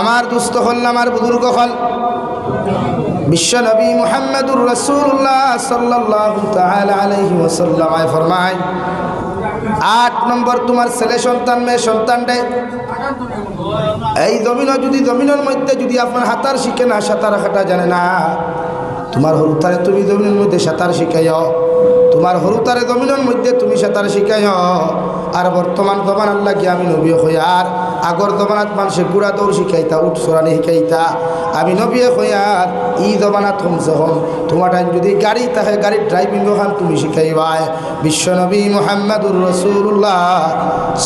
আমার দুস্থ হল আমার বুজুর্গ হল বিশ্ব নবী মুহাম্মদুর রসুল্লাহ সাল্লাল্লাহু তাআলা আলাইহি ওয়াসাল্লাম ফরমায়, আট নম্বর তোমার ছেলে সন্তান, মেয়ে সন্তান দেয় এই জমিনও যদি, জমিনের মধ্যে যদি আপনার হাতার শিখে না, সাঁতার কাটা জানে না। তোমার হরুতারে তুমি জমিনের মধ্যে সাঁতার শিখাইও। তোমার হরুতারে জমিনের মধ্যে তুমি সাঁতার শিখাইও। আর বর্তমান দমান আল্লাহ কি আমি নবী হইয়ার আগর দমানাত মানুষে গুড়া দৌড় শিখাইতা উঠ সরানি শিখাইতা আমি নবী হইয়ার ই দমানাত হম যখন তোমার টাইম যদি গাড়ি থাকে গাড়ির ড্রাইভিং ওখান তুমি শিখাইবাই বিশ্ব নবী মোহাম্মদুর রসুল্লাহ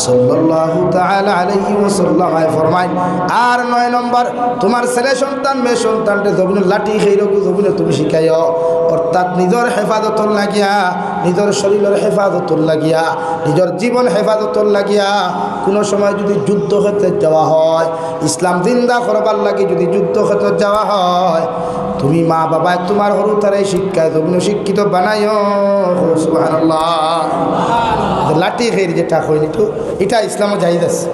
সাল্লাল্লাহু তাআলা আলাইহি ওয়াসাল্লাম ফরমায় আর নয় নম্বর, তোমার ছেলে সন্তান, মেয়ে সন্তানকে জমিনে লাঠি সেই রকম জমিনে তুমি শিখাইও অর্থাৎ নিজের হেফাজতর লাগিয়া নিজের শরীরের হেফাজতর লাগিয়া নিজের জীবন হেফাজতর লাগিয়া কোনো সময় যদি যুদ্ধ ক্ষেত্রে যাওয়া হয় ইসলাম জিন্দা করবার লাগে যদি যুদ্ধ ক্ষেত্রে যাওয়া হয় তুমি মা বাবায় তোমার হরু তারাই শিক্ষায় জমিনে শিক্ষিত বানাইও। সুবহানাল্লাহ। লাঠি খের যেটা হয়নি তো এটা ইসলামও জাহিদ আছে।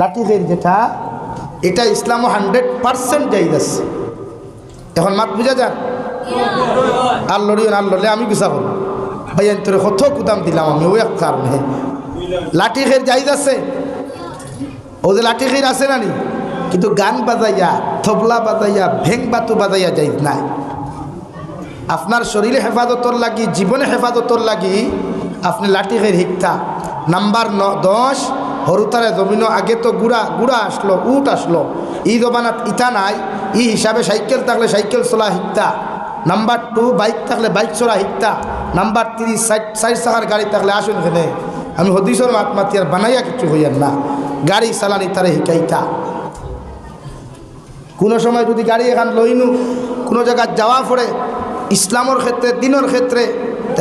লাঠি খের যেটা এটা ইসলামও হান্ড্রেড পারসেন্ট জাহিদ আছে। এখন মাত বুঝা যান আর লড়িও না লড়লে আমি গুছা করব। ভাই তোর কত কুদাম দিলাম আমি ওই এক কারণে লাঠি খের জাহিদ আছে? ও যে লাঠি খের আছে না নি কিন্তু গান বাজাইয়া থবলা বাজাইয়া, ভেং বাতু বাজাইয়া যাই নাই। আপনার শরীরে হেফাজতর লাগি, জীবনে হেফাজতর লাগি, আপনি লাঠি খের শিক্ষা নাম্বার ন, দশ, হরুতারে জমিন আগে তো গুড়া গুড়া আসলো, উট আসলো। ই জমানাত ইটা নাই, ই হিসাবে সাইকেল থাকলে সাইকেল চলা শিখতা নাম্বার টু, বাইক থাকলে বাইক চলা শিখতা নাম্বার থ্রি সাইড সাইড চাকার গাড়ি থাকলে আসুন এখানে। আমি হদিসর মাত মাতি আর বানাইয়া কিছু হইয়ার না। গাড়ি চালানি তারে শিখাইতা। কোনো সময় যদি গাড়ি এখান লইনু, কোনো জায়গায় যাওয়া পড়ে, ইসলামর ক্ষেত্রে, দিনের ক্ষেত্রে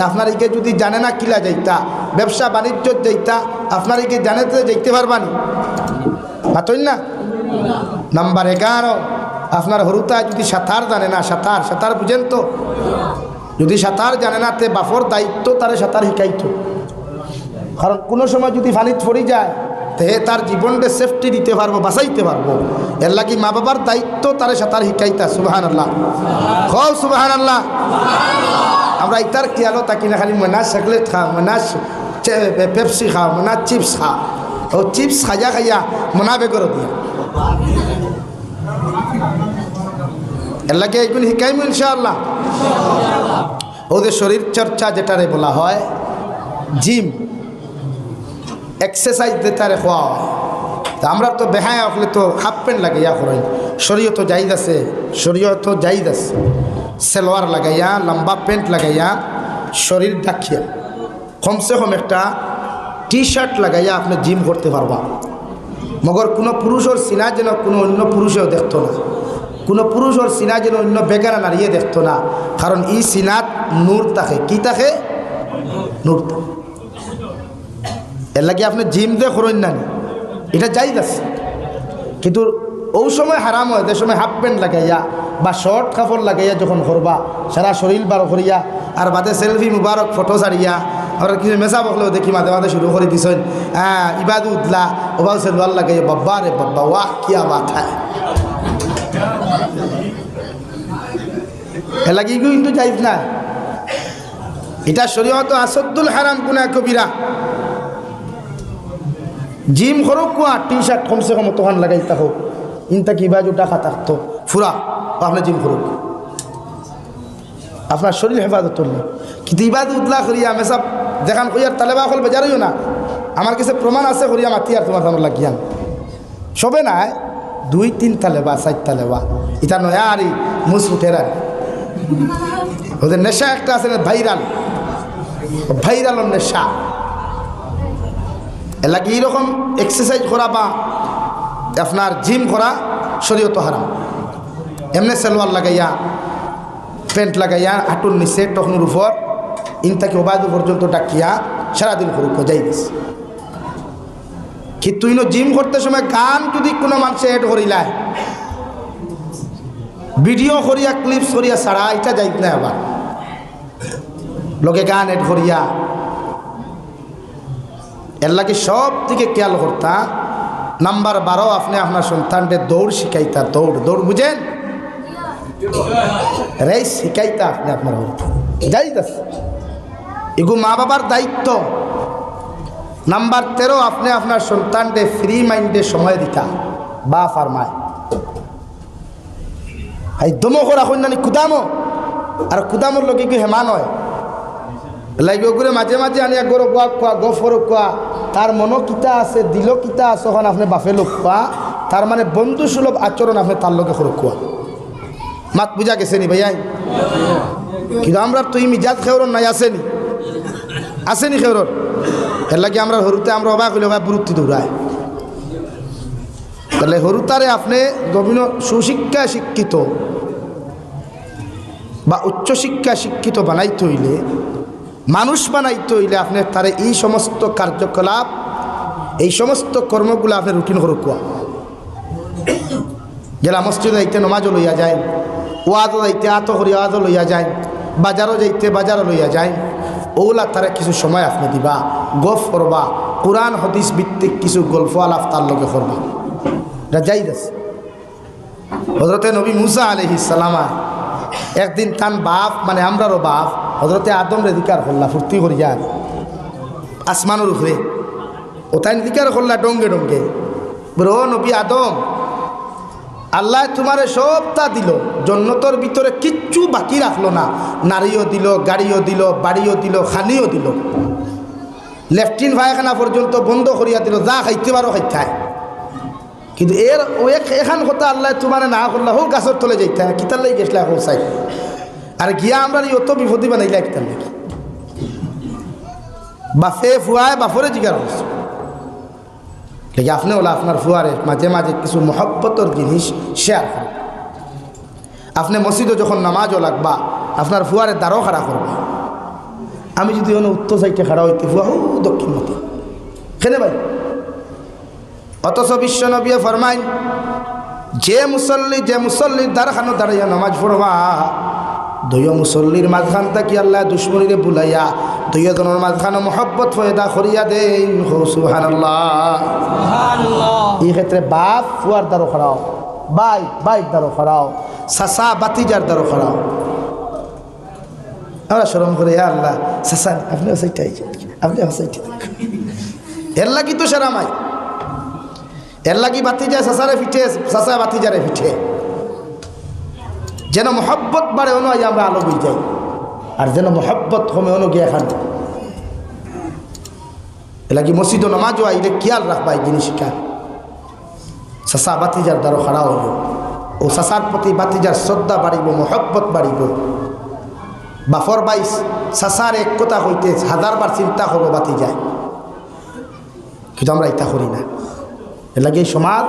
আপনার একে যদি জানে না কিলা যাইতা, ব্যবসা বাণিজ্য যাইতা আপনার একে জানেতে যাইতে পারবানি। পাতই না? নাম্বার এগারো, আপনার হরুতা যদি সাঁতার জানে না, সাঁতার সাঁতার বুঝেন তো? যদি সাঁতার জানে না, তে বাফর দায়িত্ব তারে সাঁতার শিখাইতো। কারণ কোনো সময় যদি ফানিত পড়ি যায়, তে তার জীবনকে সেফটি দিতে পারব, বাঁচাইতে পারব। এর লাগি মা বাবার দায়িত্ব তারে সাঁতার শিখাইতা সুবাহান আল্লাহ কও সুবাহান আল্লাহ আমরা ইতার খেয়ালও তাকি না, খালি মনাস চকলেট খাও মনাস পেপসি খাও মনাস চিপস খাও। ও চিপস খাইয়া খাইয়া মনা বেগর দিয়া। এর লাগে এইগুলি শিকাইম ইনশাআল্লাহ। ওদের শরীর চর্চা যেটারে বলা হয়, জিম। এক্সারসাইজ তারে খোয়া হয়। তা আমরা তো বেহায় হলে তো হাফ প্যান্ট লাগে ইয়া করেন। তো জাইদ আছে শরীয় তো জাইদ আছে। সেলোয়ার লাগাইয়া, লম্বা প্যান্ট লাগাইয়া শরীর ডাকিয়া। কমসে কম একটা টি শার্ট লাগাইয়া আপনি জিম করতে পারবা। মগর কোনো পুরুষের সিনা যেন কোনো অন্য পুরুষেও দেখতো না। কোনো পুরুষের সিনা যেন অন্য বেগানা নারীয়ে দেখতো না। কারণ ই সিনাত নূর তাকে। কি তাকে? নূর এর লাগে আপনি জিম দিয়ে করেন না এটা যাই আছে। কিন্তু ওই সময় হারাম হয়, যে সময় হাফ প্যান্ট লাগাইয়া বা শর্ট কাপড় লাগাইয়া যখন করবা সারা শরীর বার করিয়া, আর বাদে সেলফি মুবারক, ফটো ছাড়িয়া, আর কিছু মেসা বকলেও দেখি মাঝে মাঝে শুরু করে দিছেন হ্যাঁ ইবাদু উতলা ওবাও সেলওয়ার লাগাইয়া বাব্বা রে বাব্বা ওয়াহ কিয়া বাত হ্যায় এ লাগি কিন্তু যাইজ না। এটা শরীয়ত আসদ্দুল হারাম কোনা কবিরা। জিম করুক কুয়া টি শার্ট কমসে কম তখন লাগাই থাকুক ইনতা কি বাজু টাকা থাকতো ফুরা আপনি জিম করুক। আপনার শরীর হেফাজত করলে। কিন্তু ইবাদ উতলা করিয়া মেসা দেখান করিয়ার তালেবা হল বেজারইও না। আমার কাছে প্রমাণ আছে করিয়া মাতি আর তোমার সামনে লাগিয়ান সবে নাই দুই তিন তালেবা, চার তালেবা। এটা নয় আর মুস উঠের আর ওদের নেশা একটা আছে না, ভাইরাল। ভাইরাল নেশা। এলাকি এইরকম এক্সারসাইজ করা বা আপনার জিম করা শরীয়ত হারাম। এমনি সেলোয়ার লাগাইয়া, প্যান্ট লাগাইয়া, হাঁটুর নিচে টকনুর উপর, ইনতাকে ওবায়দু পর্যন্ত ডাকিয়া সারাদিন করুক যাই দিস কিন্তু জিম করতে সময় গান যদি কোনো মানুষে এড করিলায় ভিডিও করিয়া ক্লিপস করিয়া ছাড়া এটা যাইত না আবার। লোকে গান এড করিয়া। এর লাগে সব থেকে খেয়াল করতা, নাম্বার বারো আপনি আপনার সন্তানকে দৌড় শিখাইতা, দৌড় দৌড় বুঝেন? রেস শিখাইতা আপনি আপনার যাই এগু মা বাবার দায়িত্ব। নাম্বার তেরো আপনি আপনার সন্তানকে ফ্রি মাইন্ডে সময় দিতা বা ফার্মায় এই দমো করা কন্যানি কুদামো। আর কুদামোর লোকে কি হেমা নয়। লাগবে করে মাঝে মাঝে আনিয়া গরো কোয়া কোয়া গফর কোয়া তার মনো কিতা আছে দিল কিতা আছে ওখানে আপনি বাফে লোক কোয়া তার মানে বন্ধু সুলভ আচরণ আপনি তার লোকে সরক কোয়া মাত বুঝা গেছে নি ভাইয়াই? কিন্তু আমরা তুই মিজাজ খেওরন নাই আসেনি আসেনি খেওরন এর লাগে আমরা হরুতে আমরা অবাক হইলে অবাক বুরুত্তি দৌড়ায় তাহলে হরুতারে আপনি গভীর সুশিক্ষা শিক্ষিত বা উচ্চশিক্ষা শিক্ষিত বানাইতে হইলে, মানুষ বানাইতে হইলে আপনি তারে এই সমস্ত কার্যকলাপ, এই সমস্ত কর্মগুলো আপনি রুটিন করে কোয়া। গেলা মসজিদ যাইতে নমাজও লইয়া যায়, ওয়াজও যাইতে আত করি ওয়াজও লইয়া যায়, বাজারও যাইতে, বাজারও লইয়া যায়, ওগুলা তারা কিছু সময় আপনি দিবা, গফ করবা, কোরআন, হদিস ভিত্তিক কিছু গল্প আলাপ তার লগে করবা। এটা যাইদ আছে। হজরতে নবী মুসা আলহি সালামা একদিন তান বাপ মানে আমরারও বাপ হজরতে আদম রেদিকার করলা, ফুর্তি করি যান আসমানের উপরে। ও তাই দিকার করলা ডঙ্গে ডঙ্গে। বলে, ও নবী আদম, আল্লাহ তোমারে সবটা দিল, জন্নতর ভিতরে কিচ্ছু বাকি রাখল না। নারীও দিল, গাড়িও দিল, বাড়িও দিল, খানিও দিল। লেফটিন ভাইখানা পর্যন্ত বন্ধ করিয়া দিল, যা খাইতে পারো খাইতে কিন্তু এর এখান কথা আল্লাহ তোমার না করলা হোক গাছের তলে যাইতে না কিতার লাগি গেছলা হোক চাই আর গিয়া আমরা অত বিপদী বানাইলা কিতার লাগি। বাফে ফুয়ায় বাফরে জিগার লেগে আপনি ওলা আপনার ফুয়ারে মাঝে মাঝে কিছু মহব্বতর জিনিস শেয়ার করুন। আপনি মসজিদে যখন নামাজও লাগবা, আপনার ফুয়ারে দ্বারও খাড়া করবে। আমি যদি কোনো উত্তর সাইডে খাড়া হইতে ফুয়া, ও দক্ষিণ মতো। খেলে ভাই? অথচ বিশ্ব নবী ফরমাইন যে মুসল্লি যে মুসল্লির দ্বারখানো দাঁড়াইয়া নামাজ পড়বা দৈয় মুসল্লির মাঝখান থাকি আল্লাহ দুশ্মনীরে বুলাইয়া দৈয় জনের মাঝখানে মহব্বত ফয়দা করিয়া দেন। এই ক্ষেত্রে বাপ ফুয়ার দ্বারও খড়াও বাই বাইক দ্বারও খড়াও সাসা বাতিজার দ্বারও খড়াও। আমরা সরম করে আল্লাহ সাসা আপনি হসাইটাই আপনি হসাইটাই এর লাগি তো সেরামাই। এর লাগি বাতি যায় সাসারে ফিঠে সাসা বাতি যারে ফিঠে যেন মহব্বত বাড়ে অনু আজ আমরা আলো বুঝ যাই। আর যেন মহব্বত কমে অনু গিয়ে খান। এলাকি মসজিদ নমাজও আইলে খেয়াল রাখবা এই জিনিসটা সাসা বাতিজার দ্বারা খাড়া হইল ও সাসার প্রতি বাতিজার শ্রদ্ধা বাড়িব, মহব্বত বাড়িব। বাফর বাইস সাসার এক কথা হইতে হাজারবার চিন্তা করব বাতি যায়। কিন্তু আমরা এটা করি না। এর লাগে এই সমাজ।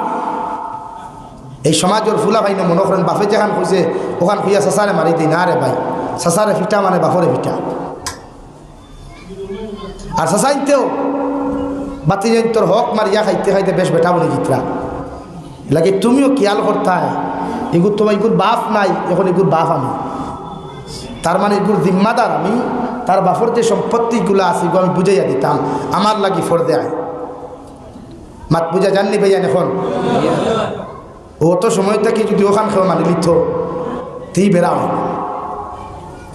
এই সমাজের ফুলা ভাই না মনে করেন বাফে যেখান খুঁজে ওখান খুঁজা সাসারে মারি দিই না রে ভাই। সাসারে ফিটা মানে বাফরে ফিটা। আর সাসাইতেও বাতি যাই তোর হক মারিয়া খাইতে খাইতে বেশ বেটা বলে জিতরা লাগে তুমিও খেয়াল করতে হয় এগুলো তোমার এগুলো বাপ নাই, এখন এগুলো বাপ আমি। তার মানে এগুলো জিম্মাদার আমি তার বাফর যে সম্পত্তিগুলো আছে এগুলো আমি বুঝাইয়া দিতাম। আমার লাগি ফর দেয় মাত বুঝা জাননি ভাইয়ান এখন? ও তো সময় থেকে যদি ওখান খেয়ে মানি লিথ। তেই বেড়াও।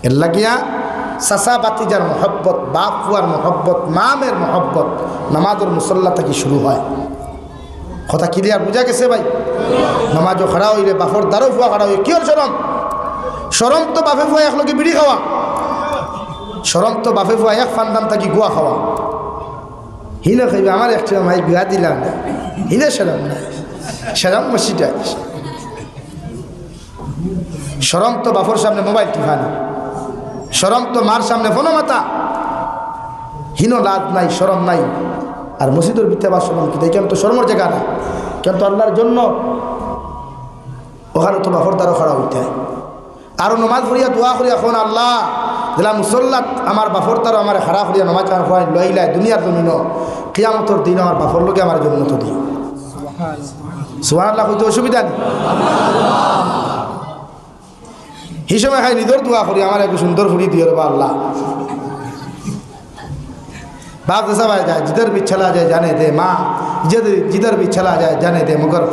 এর লাগিয়া সাসা বাতিজার মহব্বত, বাপ ফুয়ার মহব্বত, মামের মহব্বত, নামাজের মুসল্লা থেকে শুরু হয়। কথা ক্লিয়ার বুঝা গেছে ভাই? নামাজও খাড়া হইলে বাপর দ্বারও ফুয়া খাড়া হইলে কি হল সরম সরম তো বাপে ফুয়া একলগে বিড়ি খাওয়া। সরম তো বাপে ফুয়া এক ফান্দান থাকি গুয়া খাওয়া। হিনে খাইবে, আমার একটা মাই বিয়া দিলাম না। হিনে সেরম না সেরম মসজিদে সরম তো বাপর সামনে মোবাইল টিফানি। সরম তো মার সামনে ফোনো মাতা। হীন লাভ নাই সরম নাই। আর মসজিদের ভিতরে বা সরম কি? কেন তো শরমর জায়গা না। কেন তো আল্লাহর জন্য ওখানে তো বাপর দ্বারা খড়া হইতে হয়। আরও নমাজ পড়িয়া, দোয়া করিয়া এখন আল্লাহ দিলা মুসল্লাত আমার বাফর তারও আমার খারাপ হইয়া নমাজ আমার খুয়াই লইলাই দুনিয়ার জমিন কিয়ামতর দিন আমার বাফর লোকে আমার জন্মত দিও সুহান হইতে অসুবিধা নেই। সেই সময় খাই নিজের দোয়া করি আমার একটু সুন্দর ফুরি দিয়ে বা আল্লাহ। বাপ ভাই যায় জিদের বিচ্ছালা যায়, জানে দে মা माँ जिधर বিচ্ছালা যায়, জানে দে মগর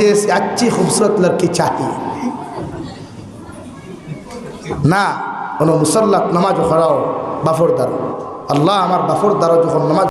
दे আচ্ছি খুবসুরত লড়কি চাহি। না কোনো মুসল্লাত নামাজ হরাও বাফর দ্বারা আল্লাহ আমার বাফর দ্বারা যখন নামাজ